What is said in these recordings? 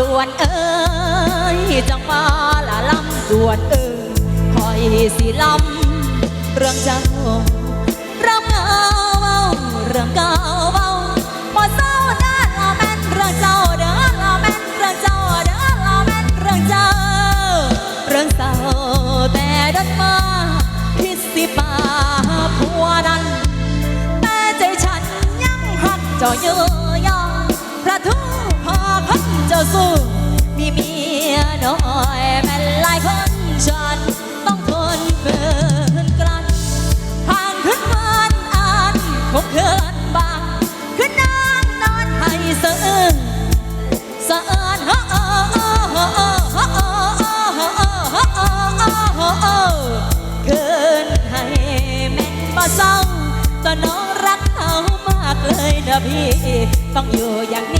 ดวนเอ้ยจังมาละลำดวนเอ้ยคอยสิลำเรื่องเจ้าเรื่องเงาเว้าเรื่องเก่าเว้าบ่เศร้าเด้อละแม่นเรื่องเจ้าเด้อละแม่นเรื่องเจ้าเด้อละแม่นเรื่องเจ้า เรื่องเศร้าแต่ดันมาคิดสิป่าผัวนั้นแต่ใจฉันยังหักเจ้าเยอะย สู้มีเมียน้อยแม่นหลายคนฉันต้องทนเกินกลั้นผ่านขึ้นวันอ่านคงเกินบางขึ้นนางนอนให้เสื่อสะเอินเฮ้อเฮ้อเฮ้อเฮ้อเฮ้อเฮ้อเฮ้อเกินให้แม่นบ่เศร้าจนน้องรักเขามากเลยนะพี่ต้องอยู่อย่างนี้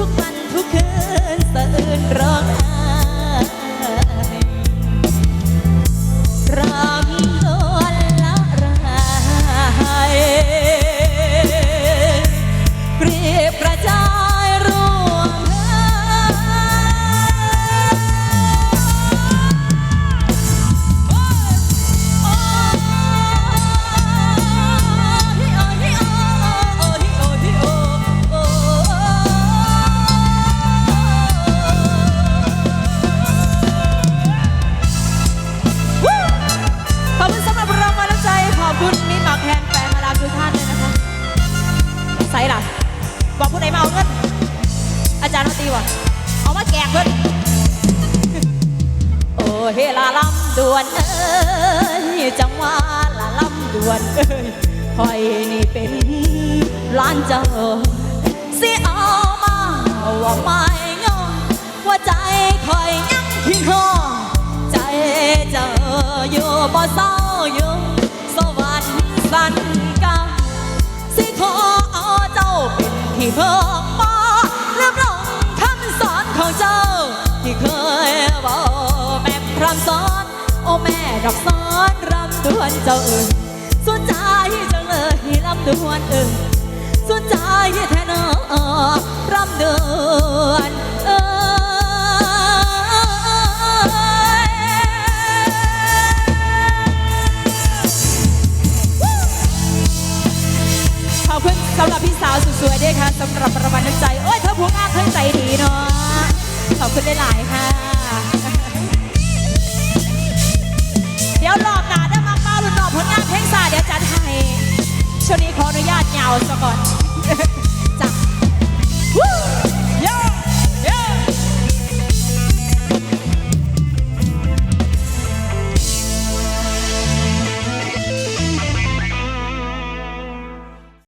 ทุกวันทุกคืน เฮลาลำดวนเอ้ยจังหวะลาลำดวนเอ้ยคอยนี่เป็นล้านเจ้าสิเอามาว่าไม่งอว่าใจคอยยังคิงคอใจเจ้าอยู่บ่เศร้าอยู่สวรรค์สันกาสิขอเอาเจ้าเป็นที่เพิ่ม ดอกสอนรำดวนเจ้าเอ่ยสนใจจังเลยลำดวนเอ่ยสนใจแท้นอรำดวนเอ่ยขอบคุณสำหรับพี่สาวสวยๆด้วยค่ะสำหรับปรางวัลน้ำใจ โอ้ยเธอผู้งามเธอใจดีเนาะขอบคุณหลายๆค่ะ เดี๋ยวรอบหน้าได้มาเป้ารุ่นรอบผลงานเพลงซาเดี๋ยวจัดให้ช่วงนี้ขออนุญาตยาวซะก่อน